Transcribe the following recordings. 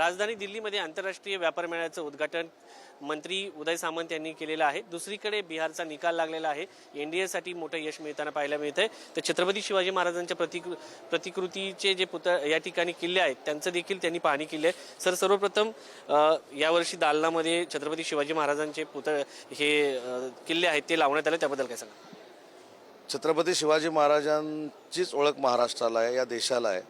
राजधानी दिल्लीमध्ये आंतरराष्ट्रीय व्यापार मेळ्याचं उद्घाटन मंत्री उदय सामंत यांनी केलेलं आहे. दुसरीकडे बिहारचा निकाल लागलेला आहे. एनडीएसाठी मोठं यश मिळताना पाहायला मिळतंय. तर छत्रपती शिवाजी महाराजांच्या प्रतिकृ प्रतिकृतीचे जे पुतळ या ठिकाणी किल्ले आहेत त्यांचं देखील त्यांनी पाहणी केली आहे. सर सर्वप्रथम यावर्षी दालनामध्ये छत्रपती शिवाजी महाराजांचे पुतळ हे किल्ले आहेत ते लावण्यात आले. त्याबद्दल काय सांगा छत्रपती शिवाजी महाराजांचीच ओळख महाराष्ट्राला आहे या देशाला आहे.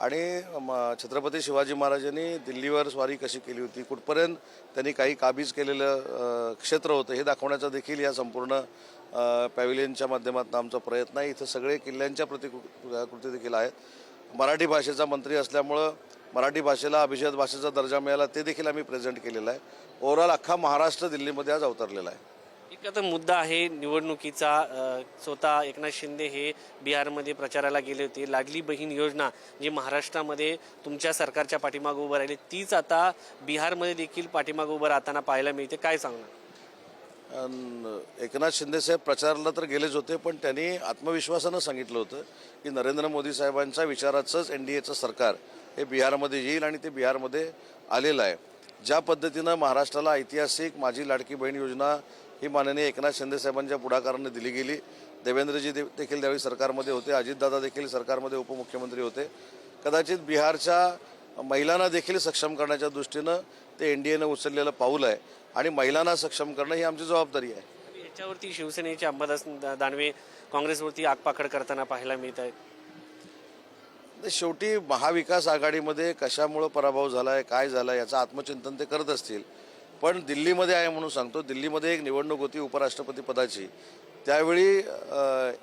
आणि म- छत्रपती शिवाजी महाराजांनी दिल्लीवर स्वारी कशी केली होती कुठपर्यंत त्यांनी काही काबीज केलेलं क्षेत्र होतं हे दाखवण्याचा देखील या संपूर्ण पॅव्हिलियनच्या माध्यमातून आमचा प्रयत्न आहे. इथं सगळे किल्ल्यांच्या प्रतिकृती देखील आहेत. मराठी भाषेचा मंत्री असल्यामुळं मराठी भाषेला अभिजात भाषेचा दर्जा मिळाला ते देखील आम्ही प्रेझेंट केलेलं आहे. ओव्हरऑल अख्खा महाराष्ट्र दिल्लीमध्ये आज अवतरलेला आहे. एक आता मुद्दा आहे निवडणुकीचा स्वतः एकनाथ शिंदे हे बिहारमध्ये प्रचाराला गेले होते. लाडली बहीण योजना जी महाराष्ट्रामध्ये तुमच्या सरकारच्या पाठीमागं उभं राहिली तीच आता बिहारमध्ये देखील पाठीमागं उभं राहताना पाहायला मिळते. काय सांगणार? एकनाथ शिंदेसाहेब प्रचाराला तर गेलेच होते पण त्यांनी आत्मविश्वासानं सांगितलं होतं की नरेंद्र मोदी साहेबांच्या विचाराचंच एन डी एचं सरकार हे बिहारमध्ये येईल आणि ते बिहारमध्ये आलेलं आहे. ज्या पद्धतीनं महाराष्ट्राला ऐतिहासिक माझी लाडकी बहीण योजना ही माननीय एकनाथ शिंदे साहेबांच्या पुढाकाराने दिली गेली. देवेंद्रजी दे- देखील त्यावेळी सरकारमध्ये होते. अजितदादा देखील सरकारमध्ये उपमुख्यमंत्री होते. कदाचित बिहारच्या महिलांना देखील सक्षम करण्याच्या दृष्टीनं ते एन डी एनं उचललेलं पाऊल आहे आणि महिलांना सक्षम करणं ही आमची जबाबदारी आहे. याच्यावरती शिवसेनेचे अंबादास दानवे काँग्रेसवरती आगपाखड करताना पाहायला मिळत आहेत. शेवटी महाविकास आघाडीमध्ये कशामुळं पराभव झाला आहे काय झाला याचं आत्मचिंतन ते करत असतील. पण दिल्लीमध्ये आहे म्हणून सांगतो. दिल्लीमध्ये एक निवडणूक होती उपराष्ट्रपती पदाची. त्यावेळी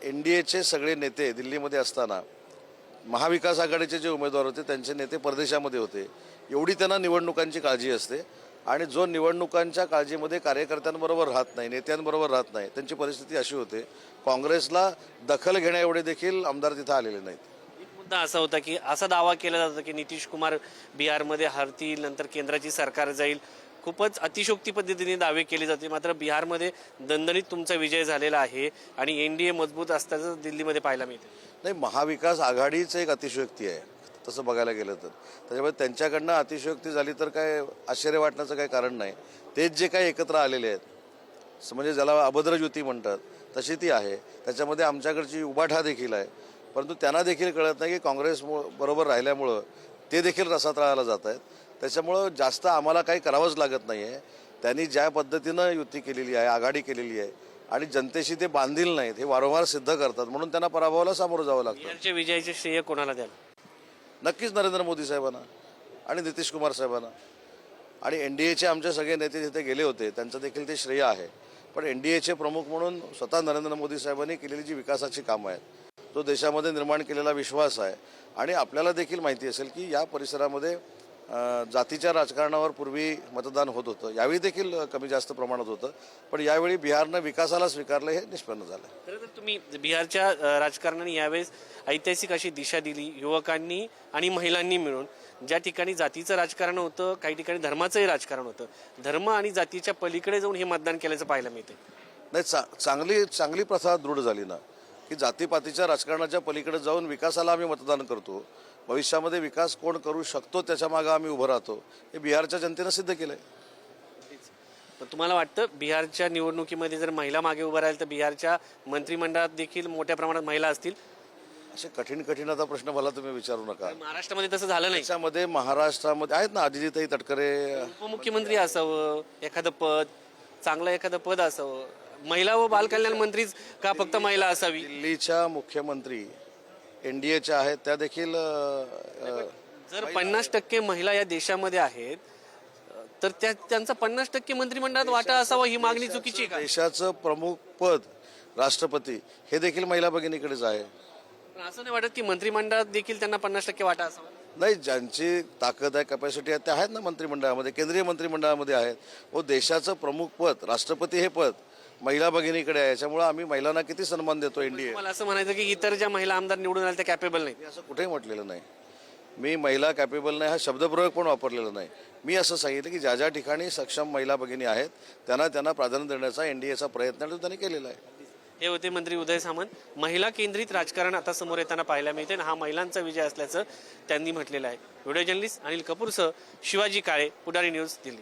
एन डी एचे सगळे नेते दिल्लीमध्ये असताना महाविकास आघाडीचे जे उमेदवार होते त्यांचे नेते परदेशामध्ये होते. एवढी त्यांना निवडणुकांची काळजी असते. आणि जो निवडणुकांच्या काळजीमध्ये कार्यकर्त्यांबरोबर राहत नाही नेत्यांबरोबर राहत नाही त्यांची परिस्थिती अशी होते. काँग्रेसला दखल घेण्या एवढे देखील आमदार तिथं आलेले नाहीत. मुद्दा असा होता की असा दावा केला जातो की नितीश कुमार बिहारमध्ये हरतील नंतर केंद्राची सरकार जाईल. खूपच अतिशोक्ती पद्धतीने दावे केले जाते. मात्र बिहारमध्ये दणदणीत तुमचा विजय झालेला आहे आणि एन डी ए मजबूत असल्याचं दिल्लीमध्ये पाहायला मिळते नाही महाविकास आघाडीच एक अतिशयोक्ती आहे तसं बघायला गेलं तर. त्याच्यामुळे त्यांच्याकडनं अतिशयोक्ती झाली तर काय आश्चर्य वाटण्याचं काही कारण नाही. तेच जे काही एकत्र आलेले आहेत म्हणजे ज्याला अभद्र ज्योती म्हणतात तशी ती आहे. त्याच्यामध्ये आमच्याकडची उबाठा देखील आहे. परंतु त्यांना देखील कळत नाही की काँग्रेस बरोबर राहिल्यामुळं ते देखील रसात राहायला जात आहेत. त्याच्यामुळं जास्त आम्हाला काही करावंच लागत नाही आहे त्यांनी ज्या पद्धतीनं युती केलेली आहे आघाडी केलेली आहे आणि जनतेशी ते बांधील नाहीत हे वारंवार सिद्ध करतात. म्हणून त्यांना पराभवाला सामोरं जावं लागतं. विजयाचे श्रेय कोणाला द्याल? नक्कीच नरेंद्र मोदी साहेबांना आणि नितीश कुमार साहेबांना. आणि एन डी एचे आमचे सगळे नेते जिथे गेले होते त्यांचं देखील ते श्रेय आहे. पण एन डी एचे प्रमुख म्हणून स्वतः नरेंद्र मोदी साहेबांनी केलेली जी विकासाची कामं आहेत तो देशामध्ये निर्माण केलेला विश्वास आहे. आणि आपल्याला देखील माहिती असेल की या परिसरामध्ये जातीच्या राजकारणावर पूर्वी मतदान होत होतं. यावेळी देखील कमी जास्त प्रमाणात होतं. पण यावेळी बिहारनं विकासाला स्वीकारलं हे निष्पन्न झालं खरं तर तुम्ही बिहारच्या राजकारणाने यावेळेस ऐतिहासिक अशी दिशा दिली. युवकांनी आणि महिलांनी मिळून. ज्या ठिकाणी जातीचं राजकारण होतं काही ठिकाणी धर्माचंही राजकारण होतं. धर्म आणि जातीच्या पलीकडे जाऊन हे मतदान केल्याचं पाहायला मिळते नाही चा चांगली चांगली प्रथा दृढ झाली ना. की जातीपातीच्या राजकारणाच्या पलीकडे जाऊन विकासाला आम्ही मतदान करतो. भविष्यामध्ये विकास कोण करू शकतो त्याच्या मागं आम्ही उभं राहतो. हे बिहारच्या जनतेनं सिद्ध केलं आहे पण तुम्हाला वाटतं बिहारच्या निवडणुकीमध्ये जर महिला मागे उभं राहील तर बिहारच्या मंत्रिमंडळात देखील मोठ्या प्रमाणात महिला असतील? असे कठीण कठीण आता प्रश्न मला तुम्ही विचारू नका. महाराष्ट्रामध्ये तसं झालं नाही. त्याच्यामध्ये महाराष्ट्रामध्ये आहेत ना अजिजीताई तटकरे. उपमुख्यमंत्री असावं एखादं पद चांगलं एखादं पद असावं. महिला व बालकल्याण मंत्रीच का फक्त महिला असावी? दिल्लीच्या मुख्यमंत्री एन डी एच्या आहेत त्या देखील जर पन्नास टक्के महिला या देशामध्ये आहेत तर त्या त्यांचा पन्नास टक्के मंत्रिमंडळात वाटा असावा ही मागणी चुकीची आहे का? देशाचं प्रमुख पद राष्ट्रपती हे देखील महिला भगिनीकडेच आहे. पण असं नाही वाटत की मंत्रिमंडळात देखील त्यांना पन्नास टक्के वाटा असावा? नाही ज्यांची ताकद आहे कॅपॅसिटी आहे ते आहेत ना मंत्रिमंडळामध्ये केंद्रीय मंत्रिमंडळामध्ये आहेत. व देशाचं प्रमुख पद राष्ट्रपती हे पद महिला भगिनीकडे आहे याच्यामुळे आम्ही महिलांना किती सन्मान देतो इंडिया मला असं म्हणायचं की इतर ज्या महिला आमदार निवडून आल्या त्या कॅपेबल नाही असं कुठेही म्हटलेलं नाही. मी महिला कॅपेबल नाही हा शब्दप्रयोग पण वापरलेला नाही. मी असं सांगितलं की ज्या ज्या ठिकाणी सक्षम महिला भगिनी आहेत त्यांना त्यांना प्राधान्य देण्याचा एन डी एचा प्रयत्न आहे तो त्यांनी केलेला आहे. हे होते मंत्री उदय सामंत. महिला केंद्रित राजकारण आता समोर येताना पाहायला मिळते आणि हा महिलांचा विजय असल्याचं त्यांनी म्हटलेलं आहे. व्हिडिओ जर्नलिस्ट अनिल कपूरसह शिवाजी काळे पुढारी न्यूज दिल्ली.